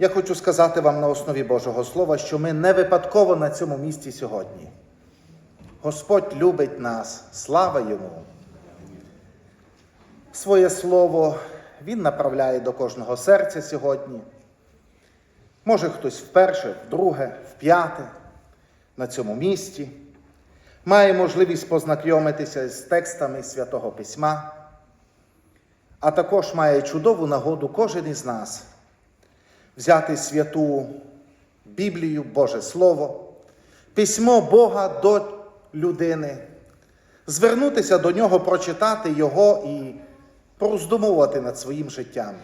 Я хочу сказати вам на основі Божого Слова, що ми не випадково на цьому місці сьогодні. Господь любить нас, слава йому. Своє слово Він направляє до кожного серця сьогодні. Може хтось вперше, вдруге, вп'яте на цьому місці, має можливість познайомитися з текстами Святого Письма, а також має чудову нагоду кожен із нас взяти святу Біблію, Боже Слово, письмо Бога до людини, звернутися до нього, прочитати Його і пороздумувати над своїм життям,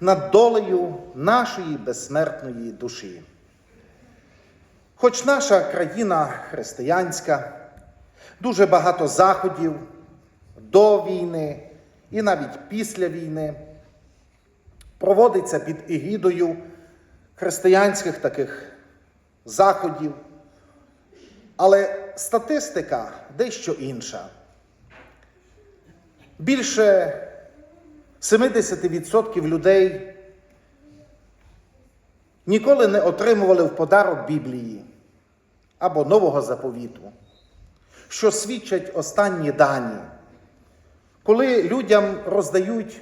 над долею нашої безсмертної душі. Хоч наша країна християнська, дуже багато заходів до війни і навіть після війни проводиться під егідою християнських таких заходів. Але статистика дещо інша. Більше 70% людей ніколи не отримували в подарок Біблії або Нового заповіту, що свідчать останні дані. Коли людям роздають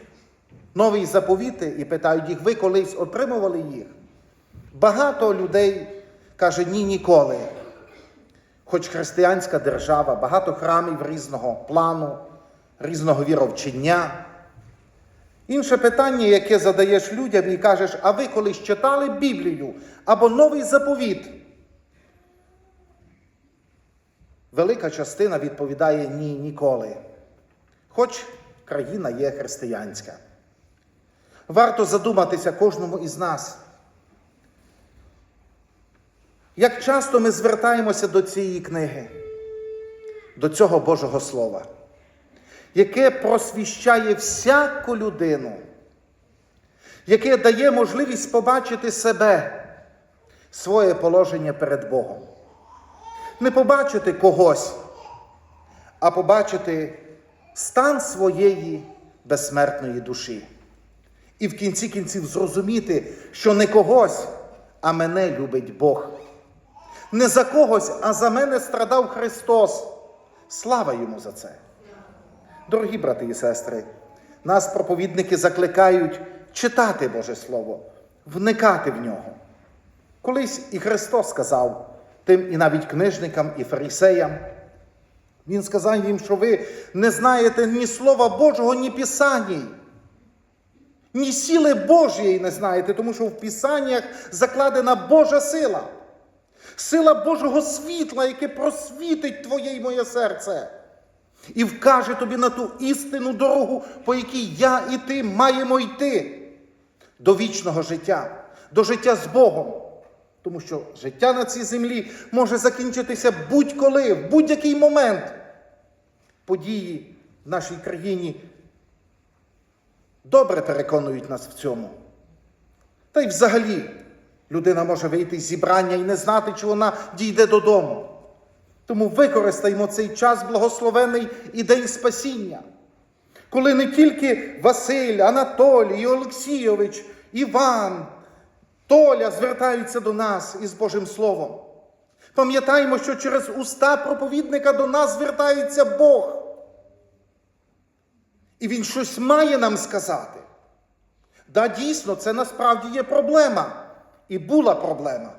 нові заповіти і питають їх, ви колись отримували їх? Багато людей каже ні ніколи. Хоч християнська держава, багато храмів різного плану, різного віровчення. Інше питання, яке задаєш людям і кажеш, а ви колись читали Біблію або новий заповіт? Велика частина відповідає ні ніколи. Хоч країна є християнська. Варто задуматися кожному із нас. Як часто ми звертаємося до цієї книги, до цього Божого Слова, яке просвіщає всяку людину, яке дає можливість побачити себе, своє положення перед Богом. Не побачити когось, а побачити стан своєї безсмертної душі. І в кінці кінців зрозуміти, що не когось, а мене любить Бог. Не за когось, а за мене страдав Христос. Слава йому за це. Дорогі брати і сестри, нас проповідники закликають читати Боже Слово, вникати в нього. Колись і Христос сказав тим і навіть книжникам, і фарисеям. Він сказав їм, що ви не знаєте ні Слова Божого, ні Писаній. Ні сили Божої не знаєте, тому що в Писаннях закладена Божа сила. Сила Божого світла, яке просвітить твоє і моє серце. І вкаже тобі на ту істинну дорогу, по якій я і ти маємо йти до вічного життя, до життя з Богом. Тому що життя на цій землі може закінчитися будь-коли, в будь-який момент. Події в нашій країні добре переконують нас в цьому. Та й взагалі людина може вийти з зібрання і не знати, чи вона дійде додому. Тому використаймо цей час благословений і день спасіння, коли не тільки Василь, Анатолій, Олексійович, Іван, Толя звертаються до нас із Божим Словом. Пам'ятаємо, що через уста проповідника до нас звертається Бог. І він щось має нам сказати. Да, дійсно, це насправді є проблема. І була проблема.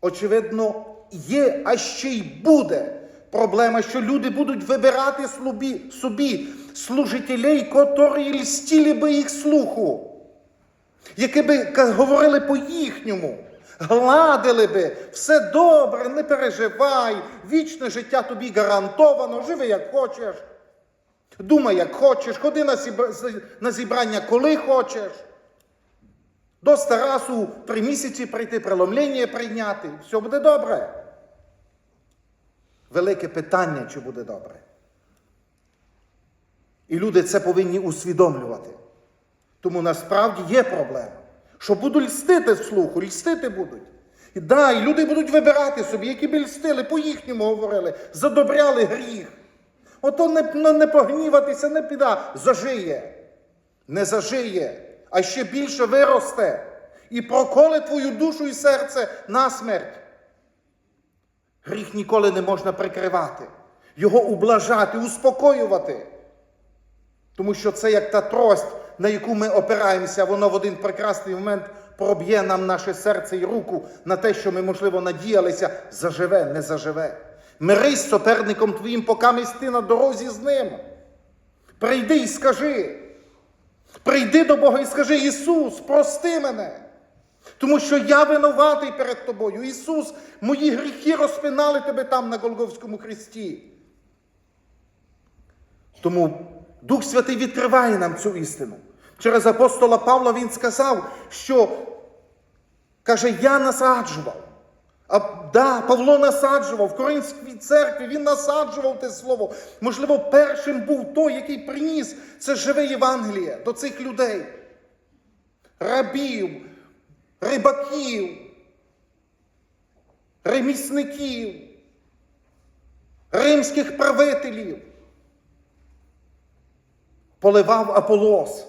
Очевидно, є, а ще й буде проблема, що люди будуть вибирати слубі, собі служителей, котрі льстіли би їх слуху, які би говорили по-їхньому, гладили би, все добре, не переживай, вічне життя тобі гарантовано, живи як хочеш. Думай, як хочеш, ходи на, зібрання, коли хочеш. До Старасу три місяці прийти, преломлення прийняти. Все буде добре. Велике питання, чи буде добре. І люди це повинні усвідомлювати. Тому насправді є проблема, що будуть льстити вслуху, льстити будуть. І да, і люди будуть вибирати собі, які б льстили, по-їхньому говорили, задобряли гріх. Ото не, не, не погніватися, не піда, зажиє. Не зажиє, а ще більше виросте. і проколе твою душу і серце на смерть. Гріх ніколи не можна прикривати, його ублажати, успокоювати. Тому що це як та трость, на яку ми опираємося, воно в один прекрасний момент проб'є нам наше серце і руку на те, що ми, можливо, надіялися, заживе, не заживе. Мирись соперником твоїм, поки місти на дорозі з ним. Прийди і скажи. Прийди до Бога і скажи, Ісус, прости мене. Тому що я винуватий перед тобою. Ісус, мої гріхи розпинали тебе там на Голговському хресті. Тому Дух Святий відкриває нам цю істину. Через апостола Павла він сказав, що каже, я насаджував. А да, Павло насаджував в Коринській церкві, він насаджував те слово. Можливо, першим був той, який приніс це живе Євангеліє до цих людей. Рабів, рибаків, ремісників, римських правителів. Поливав Аполос.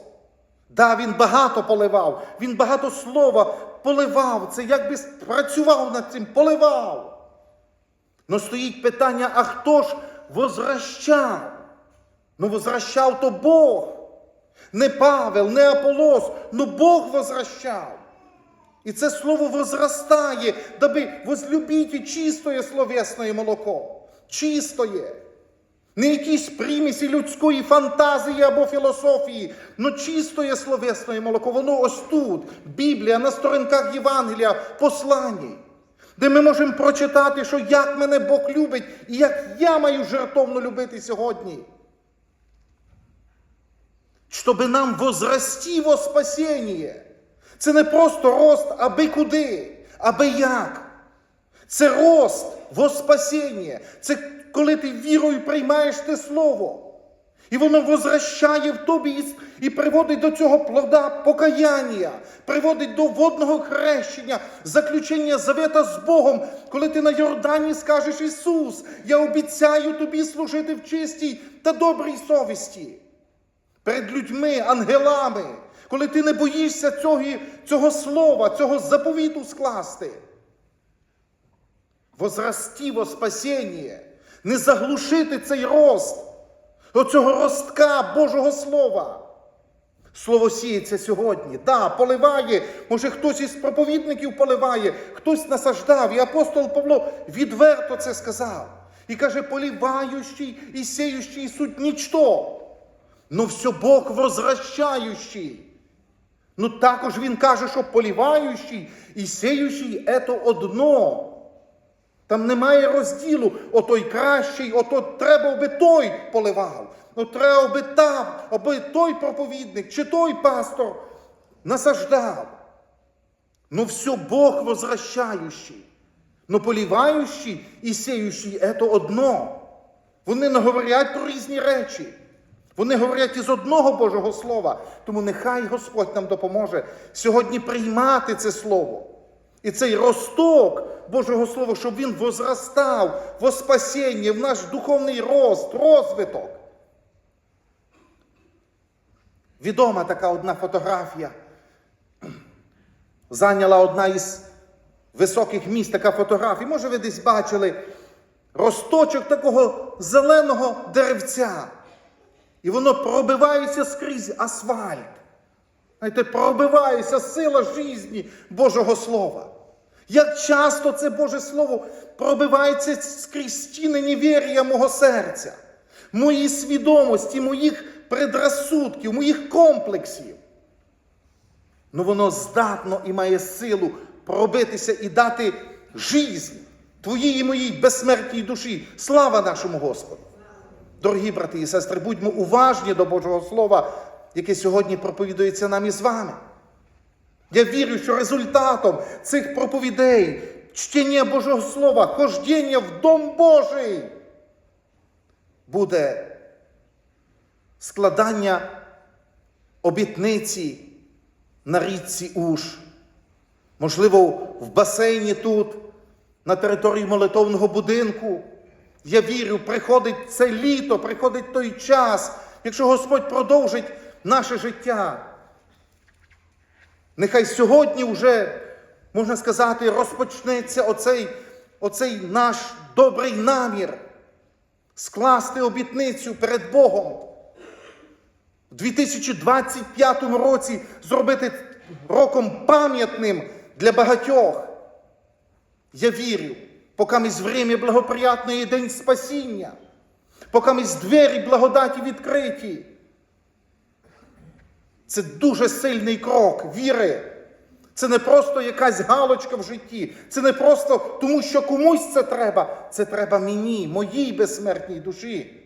Да, він багато поливав, він багато слова поливав. Це якби працював над цим, поливав. Но стоїть питання: а хто ж возвращав? Ну, возвращав то Бог. Не Павел, не Аполос, но Бог возвращав. І це слово возрастає, даби возлюбите чистое словесное молоко. Чистое. Не якісь примісі людської фантазії або філософії, но чистое словесне молоко, воно ось тут, Біблія, на сторінках Євангелія, посланні, де ми можемо прочитати, що як мене Бог любить і як я маю жертовно любити сьогодні. Щоб нам возрасти во спасіння. Це не просто рост аби куди, аби як. Це рост во спасіння. Це коли ти вірою приймаєш те слово. І воно возвращає в тобі і, приводить до цього плода покаяння, приводить до водного хрещення, заключення завета з Богом, коли ти на Йордані скажеш Ісус, я обіцяю тобі служити в чистій та добрій совісті. Перед людьми, ангелами, коли ти не боїшся цього, цього слова, цього заповіту скласти. Возрасти во спасіння, не заглушити цей рост, оцього ростка Божого Слова. Слово сіється сьогодні. Да, поливає, може хтось із проповідників поливає, хтось насаждав. І апостол Павло відверто це сказав. І каже, поливаючий і сіючий суть нічто. Но все Бог возвращаючий. Ну також він каже, що поліваючий і сіючий це одно. Там немає розділу, отой кращий, ото треба, аби той поливав. Ну, треба, аби там, аби той проповідник чи той пастор насаждав. Ну, все Бог возвращаючий. Ну, поліваючий і сіючий це одно. Вони не говорять про різні речі. Вони говорять із одного Божого Слова. Тому нехай Господь нам допоможе сьогодні приймати це Слово. І цей росток Божого Слова, щоб він возростав во спасіння, в наш духовний рост, розвиток. Відома така одна фотографія. Зайняла одна із високих міст така фотографія. Може, ви десь бачили росточок такого зеленого деревця. І воно пробивається скрізь асфальт. Знаєте, пробивається сила житті Божого Слова. Як часто це Боже Слово пробивається скрізь стіни невір'я мого серця, моїй свідомості, моїх предрасудків, моїх комплексів. Ну воно здатно і має силу пробитися і дати жизнь твоїй і моїй безсмертній душі. Слава нашому Господу! Дорогі брати і сестри, будьмо уважні до Божого Слова, яке сьогодні проповідується нам із вами. Я вірю, що результатом цих проповідей, чтення Божого Слова, хождіння в Дом Божий буде складання обітниці на річці Уж. Можливо, в басейні тут, на території молитовного будинку. Я вірю, приходить це літо, приходить той час, якщо Господь продовжить наше життя. Нехай сьогодні вже, можна сказати, розпочнеться оцей, оцей наш добрий намір скласти обітницю перед Богом. В 2025 році зробити роком пам'ятним для багатьох. Я вірю, поки ми з время благоприятної день спасіння, поки ми з двері благодаті відкриті. Це дуже сильний крок віри. Це не просто якась галочка в житті. Це не просто тому, що комусь це треба. Це треба мені, моїй безсмертній душі.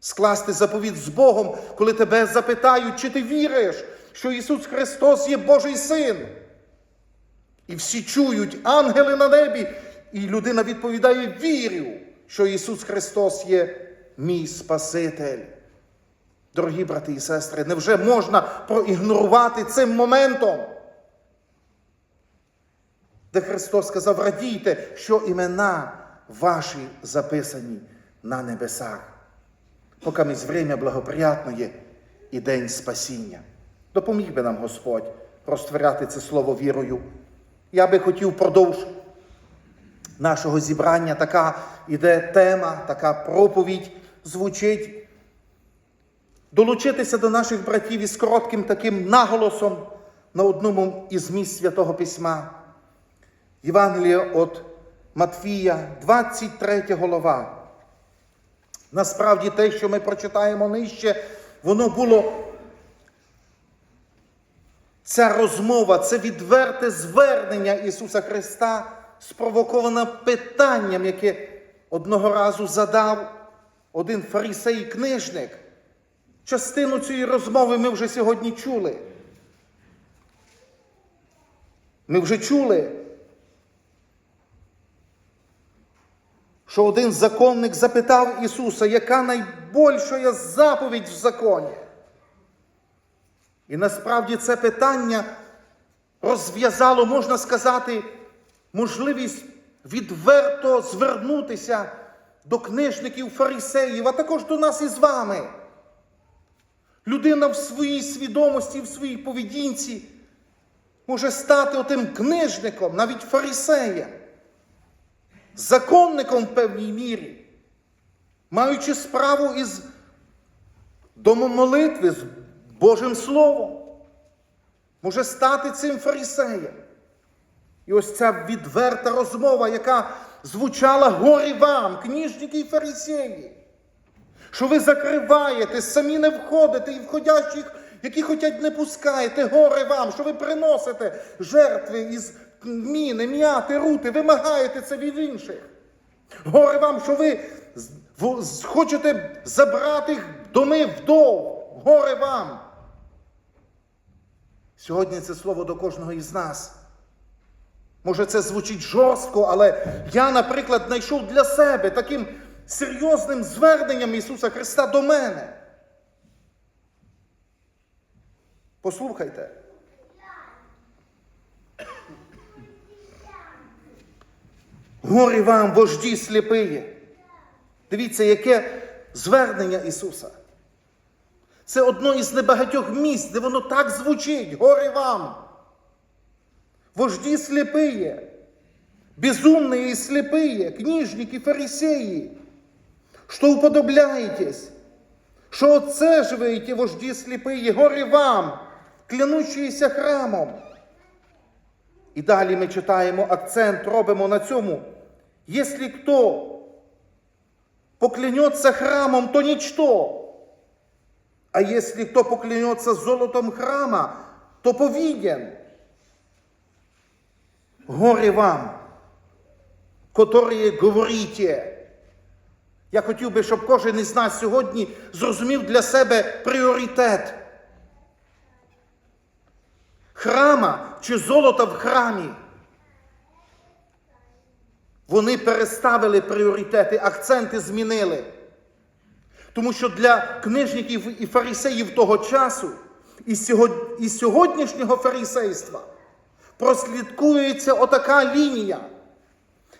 Скласти заповіт з Богом, коли тебе запитають, чи ти віриш, що Ісус Христос є Божий Син. І всі чують ангели на небі, і людина відповідає: вірю, що Ісус Христос є мій Спаситель. Дорогі брати і сестри, невже можна проігнорувати цим моментом? Де Христос сказав: радійте, що імена ваші записані на небесах, поки ми время благоприятної і день спасіння. Допоміг би нам Господь розтворяти це слово вірою. Я би хотів продовж нашого зібрання така іде тема, така проповідь звучить. Долучитися до наших братів із коротким таким наголосом на одному із місць Святого Письма. Євангелія від Матфія, 23 голова. Насправді те, що ми прочитаємо нижче, воно було ця розмова, це відверте звернення Ісуса Христа, спровоковане питанням, яке одного разу задав один фарисей книжник. Частину цієї розмови ми вже сьогодні чули. Ми вже чули, що один законник запитав Ісуса, яка найбільша заповідь в законі. І насправді це питання розв'язало, можна сказати, можливість відверто звернутися до книжників фарисеїв, а також до нас із вами. Людина в своїй свідомості, в своїй поведінці може стати отим книжником, навіть фарисеєм, законником в певній мірі, маючи справу із домомолитви, з Божим Словом, може стати цим фарисеєм. І ось ця відверта розмова, яка звучала горі вам, книжники і фарисеї що ви закриваєте, самі не входите і входящих, які хотять, не пускаєте, горе вам, що ви приносите жертви із міни, м'яти, рути, вимагаєте це від інших. Горе вам, що ви хочете забрати доми вдов. Горе вам. Сьогодні це слово до кожного із нас. Може, це звучить жорстко, але я, наприклад, знайшов для себе таким серйозним зверненням Ісуса Христа до мене. Послухайте. Горі вам, вожді сліпиє. Дивіться, яке звернення Ісуса. Це одно із небагатьох місць, де воно так звучить. Горі вам. Вожді сліпиє, безумные и слепые, книжники, фарисеи, что уподобляетесь, що отцеживаєте вожді сліпиї, горе вам, клянущиеся храмом. І далі ми читаємо акцент, робимо на цьому. Якщо хто поклянется храмом, то ничто. А если кто поклянется золотом храма, то повинен. Горе вам, которые говорите. Я хотів би, щоб кожен із нас сьогодні зрозумів для себе пріоритет. Храма чи золота в храмі. Вони переставили пріоритети, акценти змінили. Тому що для книжників і фарисеїв того часу, і сьогоднішнього фарисейства прослідкується отака лінія.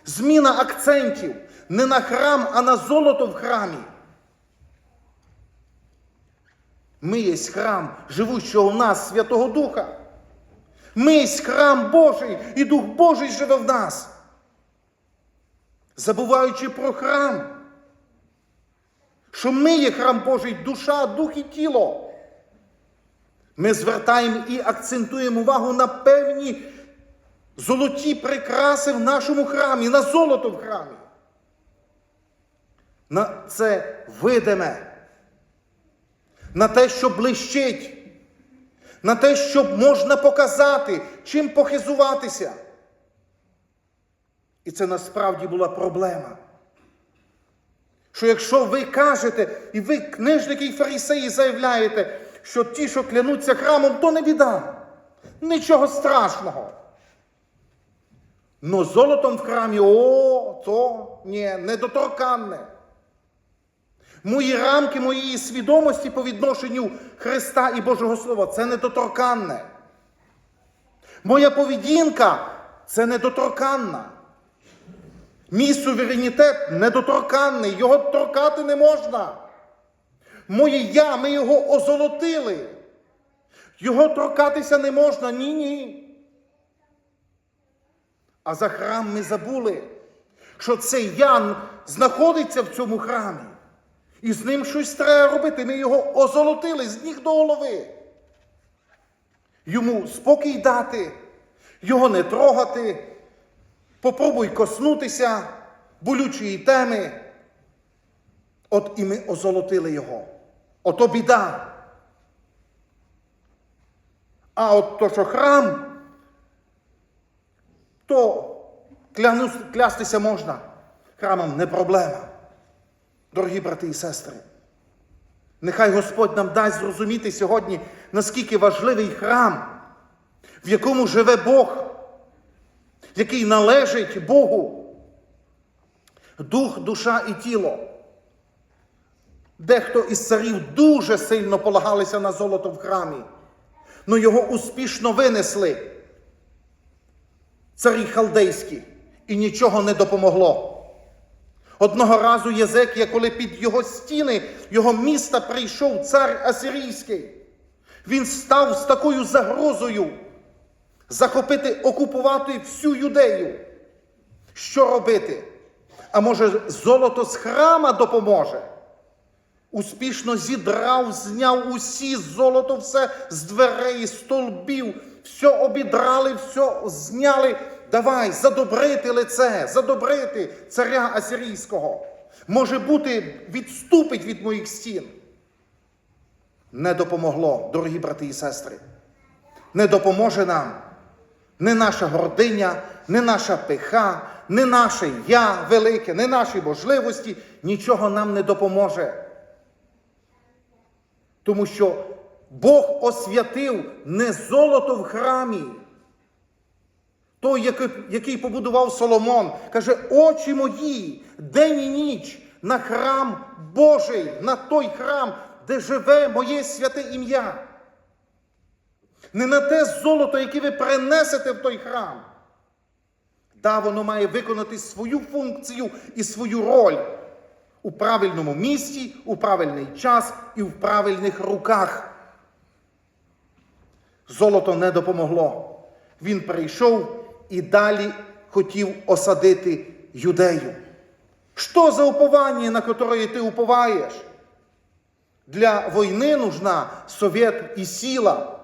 Зміна акцентів не на храм, а на золото в храмі. Ми є храм живущого в нас Святого Духа. Ми є храм Божий, і Дух Божий живе в нас. Забуваючи про храм, що ми є храм Божий, душа, дух і тіло. Ми звертаємо і акцентуємо увагу на певні золоті прикраси в нашому храмі, на золото в храмі. На це видиме, на те, що блищить, на те, що можна показати, чим похизуватися. І це насправді була проблема. Що якщо ви кажете, і ви, книжники і фарисеї, заявляєте, що ті, що клянуться храмом, то не біда. Нічого страшного. Но золотом в храмі, о, то ні, недоторканне. Мої рамки моєї свідомості по відношенню Христа і Божого Слова це недоторканне. Моя поведінка це недоторканна. Мій суверенітет недоторканний, його торкати не можна. Моє я, ми його озолотили. Його торкатися не можна, ні, ні. А за храм ми забули, що цей Ян знаходиться в цьому храмі. І з ним щось треба робити. Ми його озолотили з ніг до голови. Йому спокій дати, його не трогати. Попробуй коснутися болючої теми. От і ми озолотили його. Ото біда. А от то, що храм, то клястися можна. Храмом не проблема. Дорогі брати і сестри. Нехай Господь нам дасть зрозуміти сьогодні, наскільки важливий храм, в якому живе Бог, який належить Богу. Дух, душа і тіло. Дехто із царів дуже сильно полагалися на золото в храмі, але його успішно винесли. Царі халдейські, і нічого не допомогло. Одного разу Єзекія, коли під його стіни, його міста прийшов цар Асирійський, він став з такою загрозою захопити, окупувати всю юдею. Що робити? А може, золото з храма допоможе? Успішно зідрав, зняв усі золото, все з дверей, столбів, все обідрали, все зняли. Давай задобрити лице, задобрити царя Асирійського. Може бути, відступить від моїх стін. Не допомогло, дорогі брати і сестри. Не допоможе нам не наша гординя, не наша пиха, не наше я велике, не наші можливості, нічого нам не допоможе. Тому що Бог освятив не золото в храмі. Той, який, побудував Соломон, каже, очі мої, день і ніч на храм Божий, на той храм, де живе моє святе ім'я. Не на те золото, яке ви принесете в той храм. Да, воно має виконати свою функцію і свою роль у правильному місці, у правильний час і в правильних руках. Золото не допомогло. Він прийшов і далі хотів осадити юдею. Що за уповання, на которое ти уповаєш? Для війни нужна совет і сила.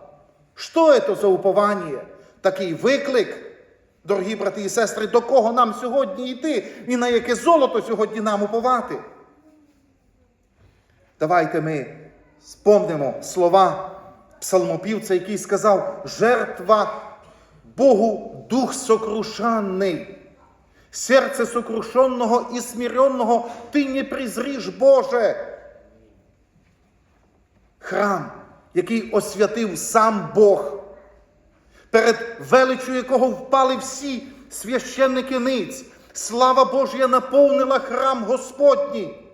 Що це за уповання? Такий виклик, дорогі брати і сестри, до кого нам сьогодні йти і на яке золото сьогодні нам уповати? Давайте ми спомнимо слова псалмопівця, який сказав: жертва Богу дух сокрушаний. Серце сокрушенного і смиренного ти не призріш, Боже. Храм, який освятив сам Бог, перед величю якого впали всі священники ниць. Слава Божя наповнила храм Господній.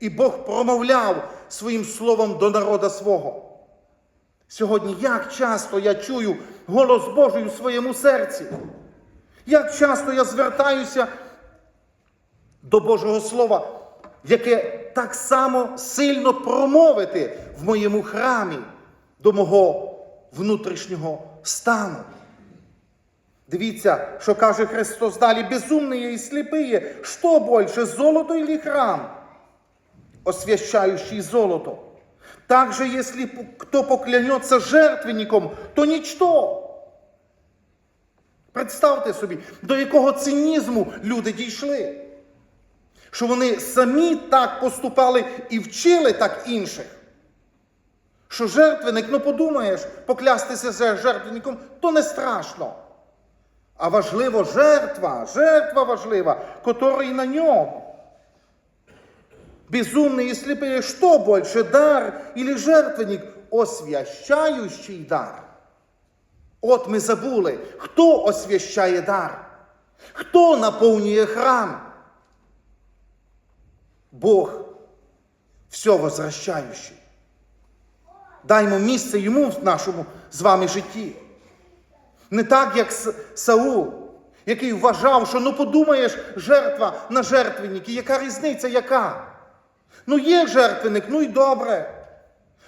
І Бог промовляв своїм словом до народа свого. Сьогодні, як часто я чую голос Божий у своєму серці, як часто я звертаюся до Божого Слова, яке так само сильно промовити в моєму храмі до мого внутрішнього стану. Дивіться, що каже Христос далі, безумные і слепые, що більше, золото или храм, освящающий золото? Также, если кто поклянется жертвенником, то нічто. Представте собі, до якого цинізму люди дійшли. Що вони самі так поступали і вчили так інших. Що жертвенник, ну подумаєш, поклястися за жертвенником, то не страшно. А важливо жертва, жертва важлива, которая на ньому. Безумный и слепые, что больше, дар или жертвенник, освящающий дар? От ми забули, хто освящає дар, хто наповнює храм? Бог, все возвращаючий. Даймо місце йому в нашому з вами житті. Не так, як Саул, який вважав, що ну подумаєш, жертва на жертвенники, яка різниця, яка? Ну є жертвенник, ну і добре.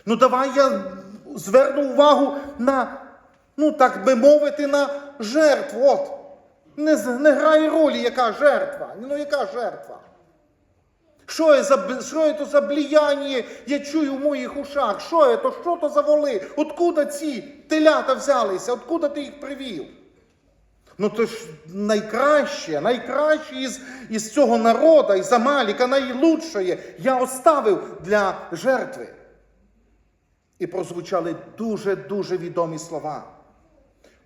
Ну давай я зверну увагу на, ну так би мовити, на жертву. От. Не, не грає ролі, яка жертва. Ну яка жертва? Що є за, що є то за бліяння, я чую в моїх ушах? Що є то, що то за воли? Откуда ці телята взялися? Откуда ти їх привів? Ну то ж найкраще, найкраще із, із цього народу, із Амаліка, найлучшее я оставив для жертви. І прозвучали дуже-дуже відомі слова.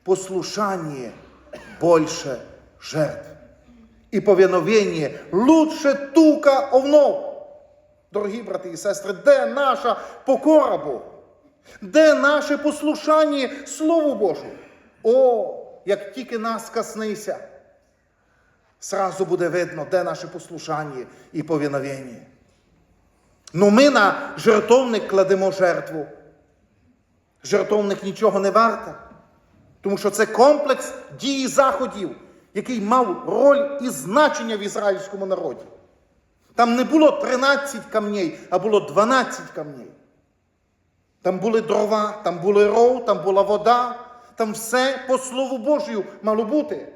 Послушання більше жертв. І повиновення лучше тука овнов. Дорогі брати і сестри, де наша покора Богу? Де наше послушання Слову Божу? О, як тільки нас коснися, сразу буде видно, де наше послушання і повиновення. Ну ми на жертовник кладемо жертву. Жертовник нічого не варта, тому що це комплекс дії заходів, який мав роль і значення в ізраїльському народі. Там не було 13 камней, а було 12 камней. Там були дрова, там були ров, там була вода, там все по Слову Божію мало бути.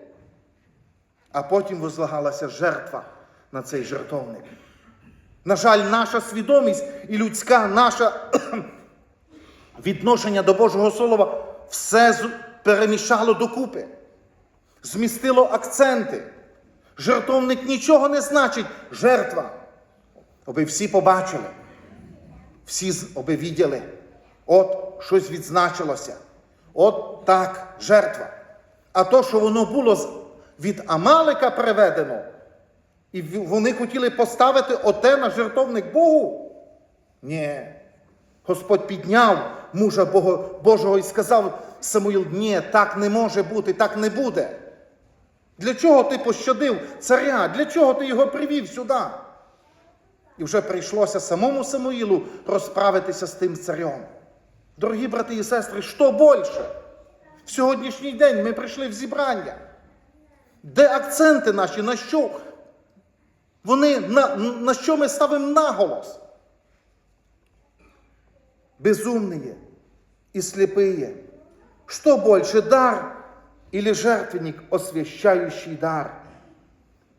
А потім возлагалася жертва на цей жертовник. На жаль, наша свідомість і людська наша відношення до Божого Слова все перемішало докупи, змістило акценти. Жертовник нічого не значить. Жертва. Аби всі побачили, всі аби відділи. От щось відзначилося. От так, жертва. А то, що воно було від Амалика приведено, і вони хотіли поставити оте на жертовник Богу. Ні. Господь підняв мужа Божого і сказав Самуїл, ні, так не може бути, так не буде. Для чого ти пощадив царя? Для чого ти його привів сюди? І вже прийшлося самому Самуїлу розправитися з тим царем. Дорогі брати і сестри, що більше? В сьогоднішній день ми прийшли в зібрання. Де акценти наші? На що? Вони, на, на що ми ставимо наголос? Безумные и слепые. Что больше, дар или жертвенник, освящающий дар?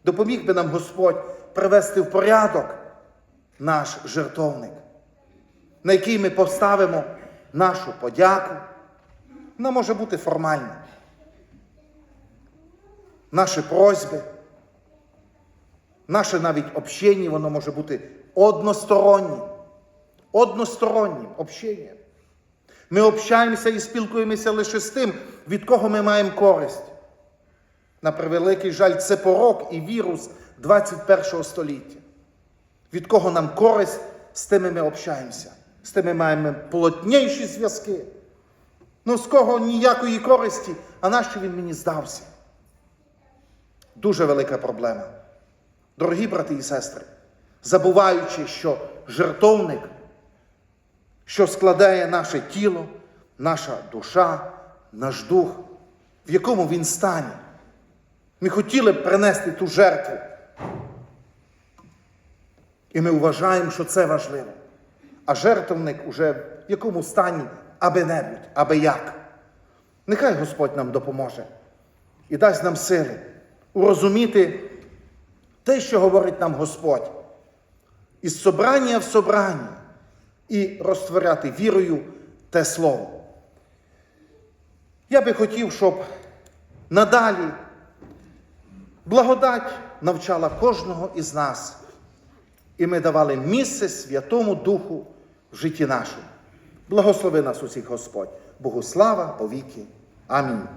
Допоміг би нам Господь привести в порядок наш жертовник, на який ми поставимо нашу подяку. Вона може бути формальна. Наші просьби, наше навіть общення, воно може бути одностороннім. Одностороннім общенням. Ми общаємося і спілкуємося лише з тим, від кого ми маємо користь. На превеликий жаль, це порок і вірус 21 століття. Від кого нам користь, з тими ми общаємося, з тими маємо плотніші зв'язки. Ну, з кого ніякої користі, а нащо він мені здався? Дуже велика проблема. Дорогі брати і сестри, забуваючи, що жертовник, що складає наше тіло, наша душа, наш дух, в якому він стані. Ми хотіли б принести ту жертву. І ми вважаємо, що це важливо. А жертвник уже в якому стані аби-небудь, аби як. Нехай Господь нам допоможе і дасть нам сили урозуміти те, що говорить нам Господь, із собрання в собрання і розтворяти вірою те слово. Я би хотів, щоб надалі благодать навчала кожного із нас, і ми давали місце Святому Духу в житті нашому. Благослови нас усіх Господь. Богу слава повіки. Амінь.